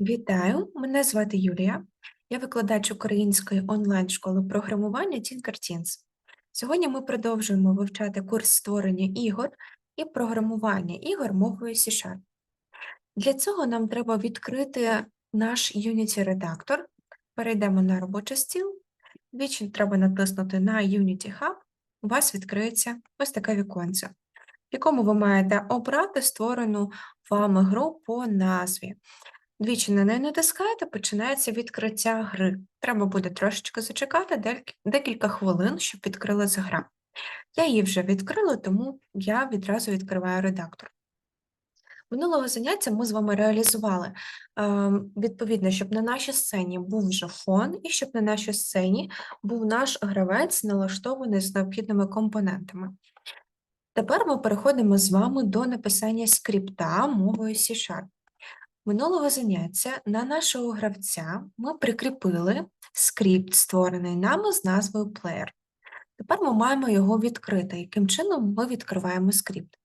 Вітаю, мене звати Юлія. Я викладач української онлайн-школи програмування Tinkerteens. Сьогодні ми продовжуємо вивчати курс створення ігор і програмування ігор мовою C-Sharp. Для цього нам треба відкрити наш Unity-редактор. Перейдемо на робочий стіл. Двічі треба натиснути на Unity Hub. У вас відкриється ось таке віконце, в якому ви маєте обрати створену вами гру по назві. Двічі на неї натискаєте, починається відкриття гри. Треба буде трошечки зачекати декілька хвилин, щоб відкрилася гра. Я її вже відкрила, тому я відразу відкриваю редактор. Минулого заняття ми з вами реалізували ем, відповідно, щоб на нашій сцені був вже фон, і щоб на нашій сцені був наш гравець налаштований з необхідними компонентами. Тепер ми переходимо з вами до написання скрипта мовою C-Sharp. Минулого заняття на нашого гравця ми прикріпили скрипт, створений нами з назвою Player. Тепер ми маємо його відкрити. Яким чином ми відкриваємо скрипт?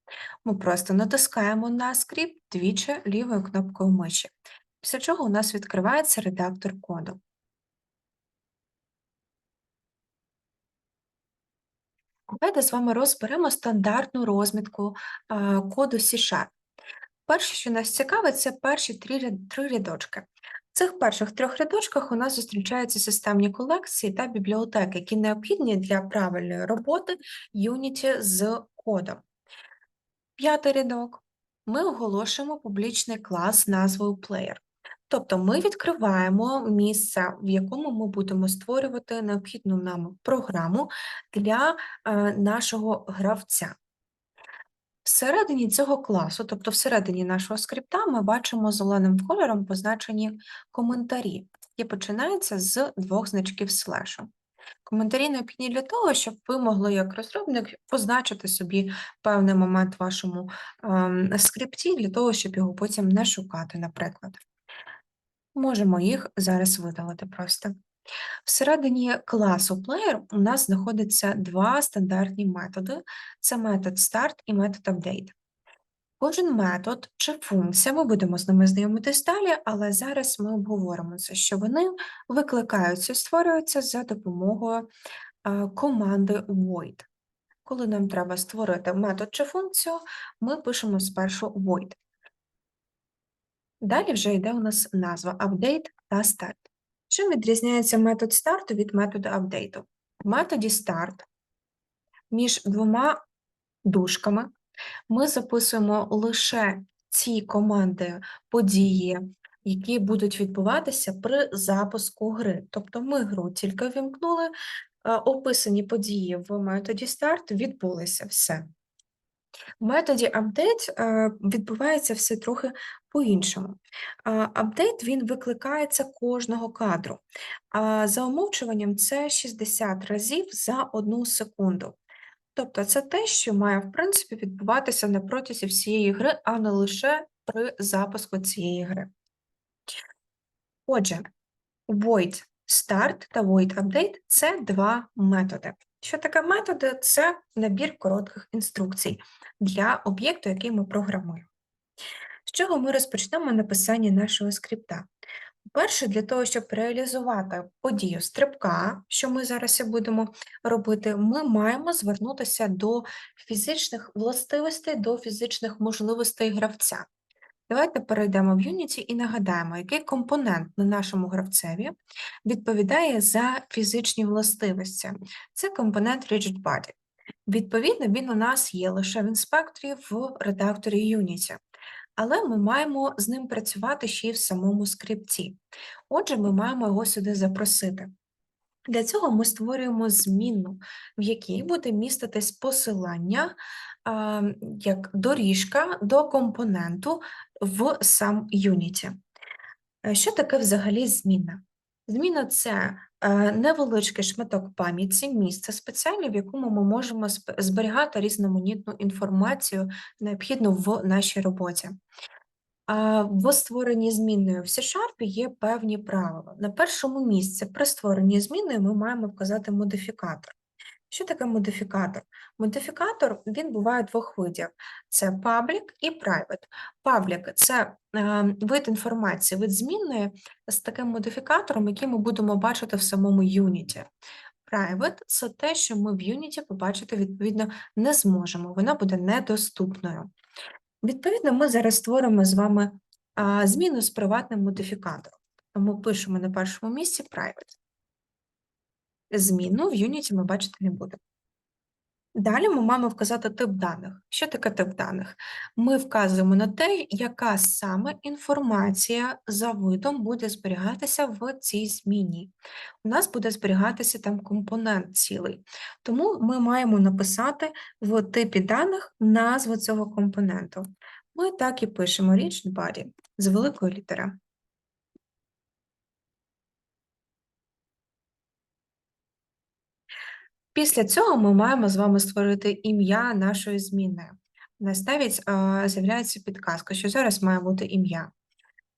Ми просто натискаємо на скрипт двічі лівою кнопкою миші, після чого у нас відкривається редактор коду. Давайте з вами розберемо стандартну розмітку коду C-Sharp. Перше, що нас цікавить, це перші три, три рядочки. В цих перших трьох рядочках у нас зустрічаються системні колекції та бібліотеки, які необхідні для правильної роботи Unity з кодом. П'ятий рядок. Ми оголошуємо публічний клас назвою Player. Тобто ми відкриваємо місце, в якому ми будемо створювати необхідну нам програму для е, нашого гравця. Всередині цього класу, тобто всередині нашого скрипта, ми бачимо зеленим кольором позначені коментарі, які починаються з двох значків слешу. Коментарі необхідні для того, щоб ви могли як розробник позначити собі певний момент в вашому ем, скрипті, для того, щоб його потім не шукати, наприклад. Можемо їх зараз видалити просто. Всередині класу Player у нас знаходяться два стандартні методи: це метод start і метод update. Кожен метод чи функція, ми будемо з ними знайомитись далі, але зараз ми обговоримо це, що вони викликаються створюються за допомогою е, команди void. Коли нам треба створити метод чи функцію, ми пишемо спершу void. Далі вже йде у нас назва update та start. Чим відрізняється метод старту від методу апдейту? В методі start між двома дужками ми записуємо лише ці команди події, які будуть відбуватися при запуску гри. Тобто ми гру тільки вімкнули, е, описані події в методі start відбулися все. В методі update е, відбувається все трохи по-іншому. Апдейт він викликається кожного кадру. А за умовчуванням це 60 разів за одну секунду. Тобто це те, що має, в принципі, відбуватися на протязі всієї гри, а не лише при запуску цієї гри. Отже, void start та void update – це два методи. Що таке методи? Це набір коротких інструкцій для об'єкту, який ми програмуємо. З чого ми розпочнемо написання нашого скрипта? По-перше, для того, щоб реалізувати подію стрибка, що ми зараз і будемо робити, ми маємо звернутися до фізичних властивостей, до фізичних можливостей гравця. Давайте перейдемо в Unity і нагадаємо, який компонент на нашому гравцеві відповідає за фізичні властивості. Це компонент RigidBody. Відповідно, він у нас є лише в інспекторі в редакторі Unity, але ми маємо з ним працювати ще й в самому скрипті. Отже, ми маємо його сюди запросити. Для цього ми створюємо змінну, в якій буде міститись посилання як доріжка до компоненту в сам Unity. Е, Що таке взагалі зміна? Зміна це е, невеличкий шматок пам'яті, місце спеціальне, в якому ми можемо зберігати різноманітну інформацію, необхідну в нашій роботі. В створенні змінної в C-Sharp є певні правила. На першому місці при створенні зміни ми маємо вказати модифікатор. Що таке модифікатор? Модифікатор він буває двох видів: це public і private. Public – це е, вид інформації, вид змінної з таким модифікатором, який ми будемо бачити в самому Unity. Private – це те, що ми в Unity побачити, відповідно, не зможемо, вона буде недоступною. Відповідно, ми зараз створимо з вами зміну з приватним модифікатором. Тому пишемо на першому місці private. Зміну в Unity ми бачити не будемо. Далі ми маємо вказати тип даних. Що таке тип даних? Ми вказуємо на те, яка саме інформація за видом буде зберігатися в цій зміні. У нас буде зберігатися там компонент цілий. Тому ми маємо написати в типі даних назву цього компоненту. Ми так і пишемо Rich Body з великої літери. Після цього ми маємо з вами створити ім'я нашої зміни. У нас з'являється підказка, що зараз має бути ім'я.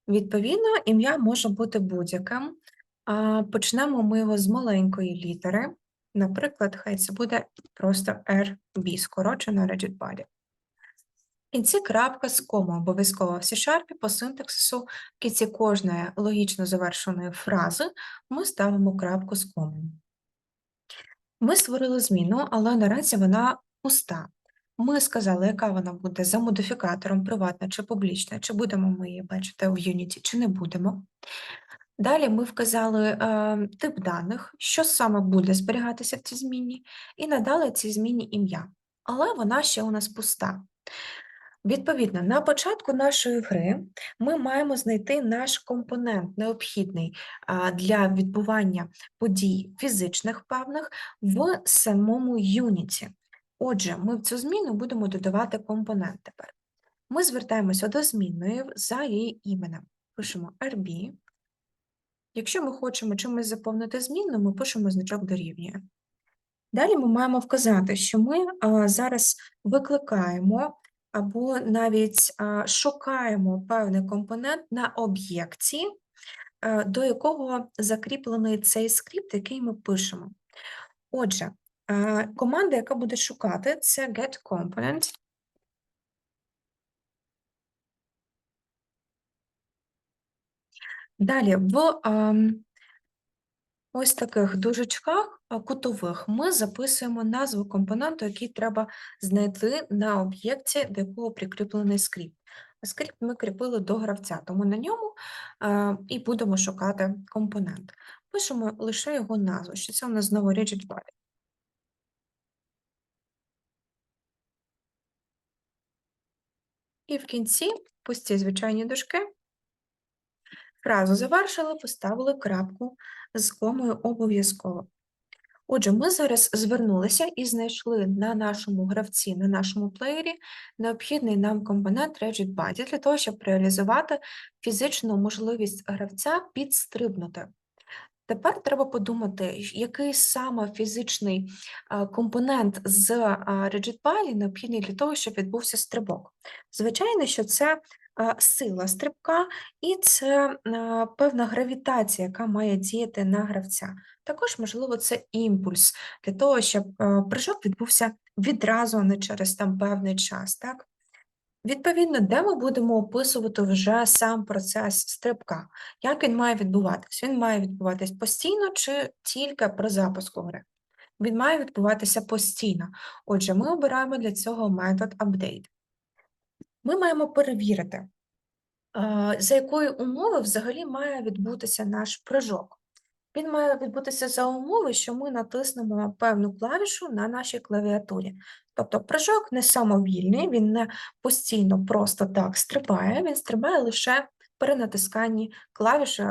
Відповідно, ім'я може бути будь-яким. Почнемо ми його з маленької літери. Наприклад, хай це буде просто RB, скорочено Rigid Body. Кінці крапка з кому обов'язково в C-Sharp по синтаксису в кінці кожної логічно завершеної фрази ми ставимо крапку з комом. Ми створили зміну, але наразі вона пуста. Ми сказали, яка вона буде за модифікатором, приватна чи публічна, чи будемо ми її бачити в Unity, чи не будемо. Далі ми вказали е, тип даних, що саме буде зберігатися в цій зміні, і надали цій зміні ім'я. Але вона ще у нас пуста. Відповідно, на початку нашої гри ми маємо знайти наш компонент, необхідний для відбування подій фізичних певних в самому юніті. Отже, ми в цю зміну будемо додавати компонент тепер. Ми звертаємося до змінної за її іменем. Пишемо RB. Якщо ми хочемо чимось заповнити змінну, ми пишемо значок дорівнює. Далі ми маємо вказати, що ми зараз викликаємо або навіть шукаємо певний компонент на об'єкті, е, до якого закріплений цей скрипт, який ми пишемо. Отже, е, команда, яка буде шукати, це getComponent. Далі в ем, ось таких дужечках кутових ми записуємо назву компоненту, який треба знайти на об'єкті, до якого прикріплений скрипт. Скрипт ми кріпили до гравця, тому на ньому і будемо шукати компонент. Пишемо лише його назву, що це у нас знову rigid body. І в кінці пусті звичайні дужки. Фразу завершили, поставили крапку з комою обов'язково. Отже, ми зараз звернулися і знайшли на нашому гравці, на нашому плеєрі необхідний нам компонент Body для того, щоб реалізувати фізичну можливість гравця підстрибнути. Тепер треба подумати, який саме фізичний компонент з Rigid необхідний для того, щоб відбувся стрибок. Звичайно, що це сила стрибка, і це певна гравітація, яка має діяти на гравця. Також, можливо, це імпульс для того, щоб прыжок відбувся відразу, а не через там певний час. Так? Відповідно, де ми будемо описувати вже сам процес стрибка, як він має відбуватись? Він має відбуватись постійно чи тільки при запуску гри? Він має відбуватися постійно. Отже, ми обираємо для цього метод update. Ми маємо перевірити, за якої умови взагалі має відбутися наш прыжок. Він має відбутися за умови, що ми натиснемо певну клавішу на нашій клавіатурі. Тобто прыжок не самовільний, він не постійно просто так стрибає, він стрибає лише при натисканні клавіші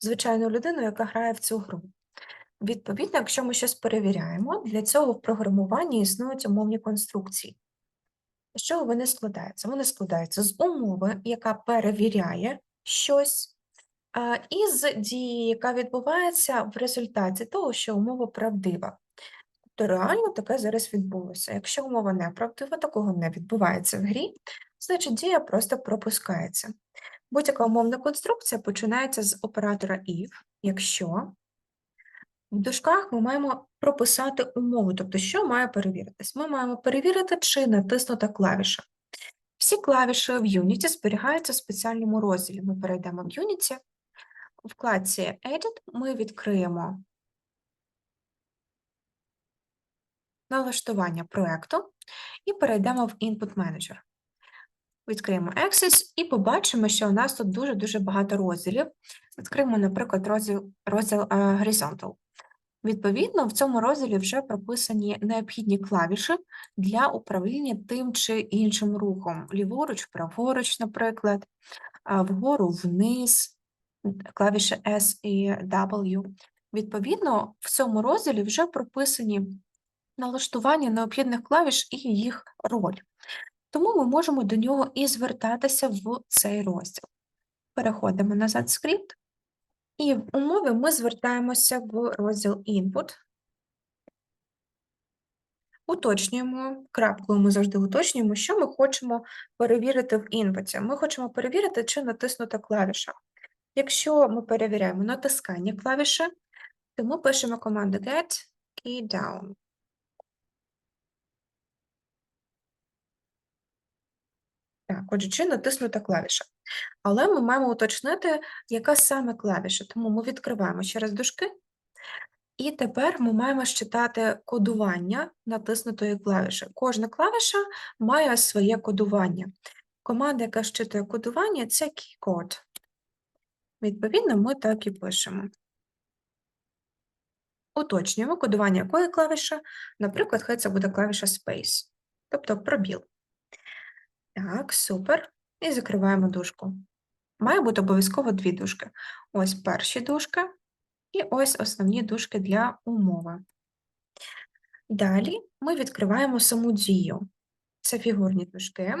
звичайною людиною, яка грає в цю гру. Відповідно, якщо ми щось перевіряємо, для цього в програмуванні існують умовні конструкції. З чого вони складаються? Вони складаються з умови, яка перевіряє щось, і з дії, яка відбувається в результаті того, що умова правдива. Тобто реально таке зараз відбулося. Якщо умова неправдива, такого не відбувається в грі, значить дія просто пропускається. Будь-яка умовна конструкція починається з оператора if, якщо в дужках ми маємо прописати умову, тобто, що має перевіритись? Ми маємо перевірити, чи натиснута клавіша. Всі клавіші в Unity зберігаються в спеціальному розділі. Ми перейдемо в Unity. У вкладці Edit ми відкриємо налаштування проєкту і перейдемо в Input Manager. Відкриємо Access і побачимо, що у нас тут дуже-дуже багато розділів. Відкриємо, наприклад, розділ, розділ uh, Horizontal. Відповідно, в цьому розділі вже прописані необхідні клавіші для управління тим чи іншим рухом. Ліворуч, праворуч, наприклад, вгору, вниз, клавіші S і W. Відповідно, в цьому розділі вже прописані налаштування необхідних клавіш і їх роль. Тому ми можемо до нього і звертатися в цей розділ. Переходимо назад в скрипт, і в умові ми звертаємося в розділ Input. Уточнюємо, крапкою ми завжди уточнюємо, що ми хочемо перевірити в інпуті. Ми хочемо перевірити, чи натиснута клавіша. Якщо ми перевіряємо натискання клавіші, то ми пишемо команду get key down. Так, отже, чи натиснута клавіша. Але ми маємо уточнити, яка саме клавіша. Тому ми відкриваємо ще раз дужки, і тепер ми маємо считати кодування натиснутої клавіші. Кожна клавіша має своє кодування. Команда, яка щитує кодування, це keycode. Відповідно, ми так і пишемо. Уточнюємо кодування якої клавіші, наприклад, хай це буде клавіша Space, тобто пробіл. Так, супер. І закриваємо дужку. Має бути обов'язково дві дужки. Ось перші дужки, і ось основні дужки для умови. Далі ми відкриваємо саму дію. Це фігурні дужки.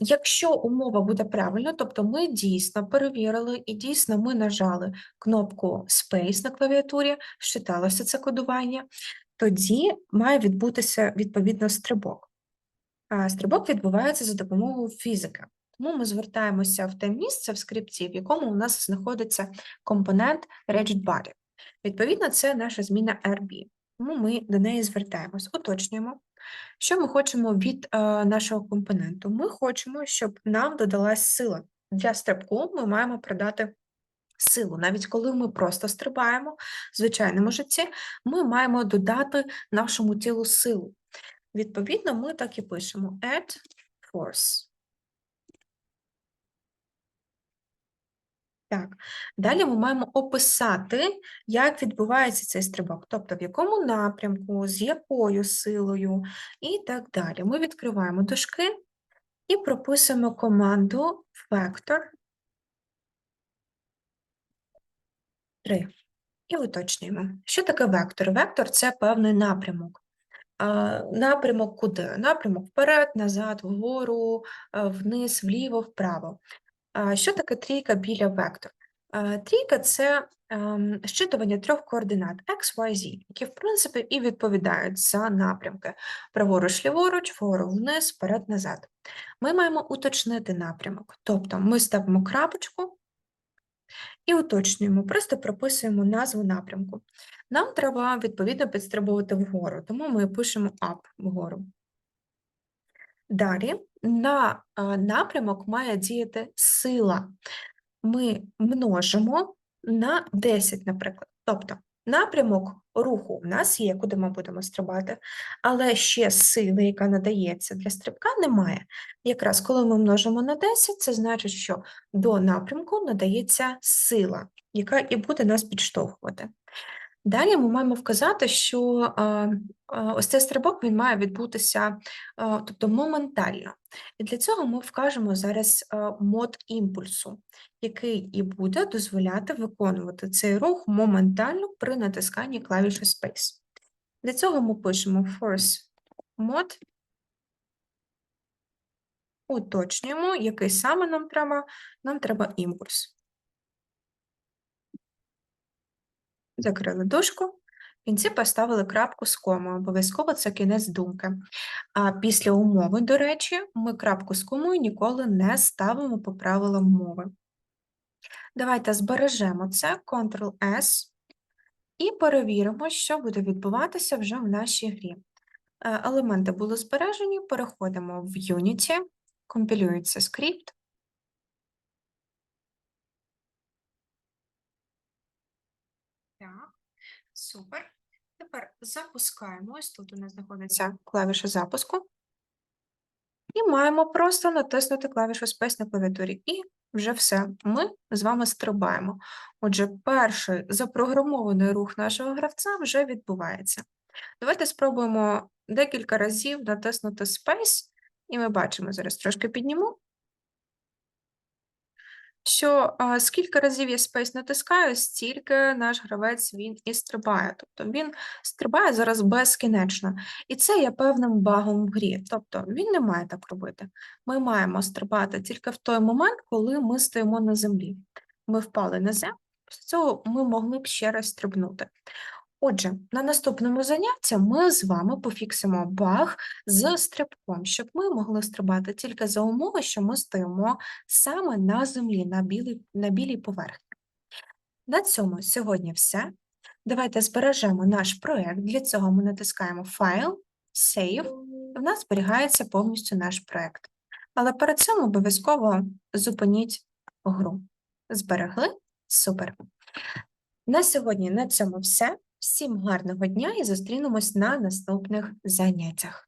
Якщо умова буде правильно, тобто ми дійсно перевірили і дійсно ми нажали кнопку Space на клавіатурі, вчиталося це кодування, тоді має відбутися відповідно стрибок. Стрибок відбувається за допомогою фізики. Тому ми звертаємося в те місце в скрипті, в якому у нас знаходиться компонент RigidBody. Відповідно, це наша зміна RB. Тому ми до неї звертаємось, уточнюємо, що ми хочемо від е, нашого компоненту. Ми хочемо, щоб нам додалась сила. Для стрибку ми маємо продати силу. Навіть коли ми просто стрибаємо в звичайному житті, ми маємо додати нашому тілу силу. Відповідно, ми так і пишемо add force. Так, далі ми маємо описати, як відбувається цей стрибок, тобто в якому напрямку, з якою силою і так далі. Ми відкриваємо дужки і прописуємо команду vector 3. І уточнюємо. Що таке вектор? Вектор це певний напрямок. Напрямок куди? Напрямок вперед, назад, вгору, вниз, вліво, вправо. Що таке трійка біля вектора? Трійка це ем, щитування трьох координат X, Y, Z, які, в принципі, і відповідають за напрямки праворуч, ліворуч, вгору, вниз, вперед, назад. Ми маємо уточнити напрямок, тобто ми ставимо крапочку і уточнюємо, просто прописуємо назву напрямку. Нам треба, відповідно, підстрибувати вгору, тому ми пишемо up вгору. Далі на напрямок має діяти сила. Ми множимо на 10, наприклад. Тобто напрямок руху в нас є, куди ми будемо стрибати, але ще сили, яка надається для стрибка, немає. Якраз коли ми множимо на 10, це значить, що до напрямку надається сила, яка і буде нас підштовхувати. Далі ми маємо вказати, що ось цей стрибок він має відбутися тобто моментально. І для цього ми вкажемо зараз мод імпульсу, який і буде дозволяти виконувати цей рух моментально при натисканні клавіші Space. Для цього ми пишемо force mode, уточнюємо, який саме нам треба, нам треба імпульс. Закрили дужку, в кінці поставили крапку з комою, обов'язково це кінець думки. А після умови, до речі, ми крапку з комою ніколи не ставимо по правилам мови. Давайте збережемо це, Ctrl-S, І перевіримо, що буде відбуватися вже в нашій грі. Е, Елементи були збережені, переходимо в Unity, компілюється скрипт. Так, супер. Тепер запускаємо. Ось тут у нас знаходиться клавіша запуску. І маємо просто натиснути клавішу Space на клавіатурі. І вже все. Ми з вами стрибаємо. Отже, перший запрограмований рух нашого гравця вже відбувається. Давайте спробуємо декілька разів натиснути Space, і ми бачимо, зараз трошки підніму, що скільки разів я спейс натискаю, стільки наш гравець він і стрибає. Тобто він стрибає зараз безкінечно. І це є певним багом в грі. Тобто він не має так робити. Ми маємо стрибати тільки в той момент, коли ми стоїмо на землі. Ми впали на землю, з цього ми могли б ще раз стрибнути. Отже, на наступному занятті ми з вами пофіксимо баг з стрибком, щоб ми могли стрибати тільки за умови, що ми стоїмо саме на землі, на білій, на білій поверхні. На цьому сьогодні все. Давайте збережемо наш проєкт. Для цього ми натискаємо Файл, Save, в нас зберігається повністю наш проєкт. Але перед цим обов'язково зупиніть гру. Зберегли? Супер. На сьогодні на цьому все. Всім гарного дня і зустрінемось на наступних заняттях.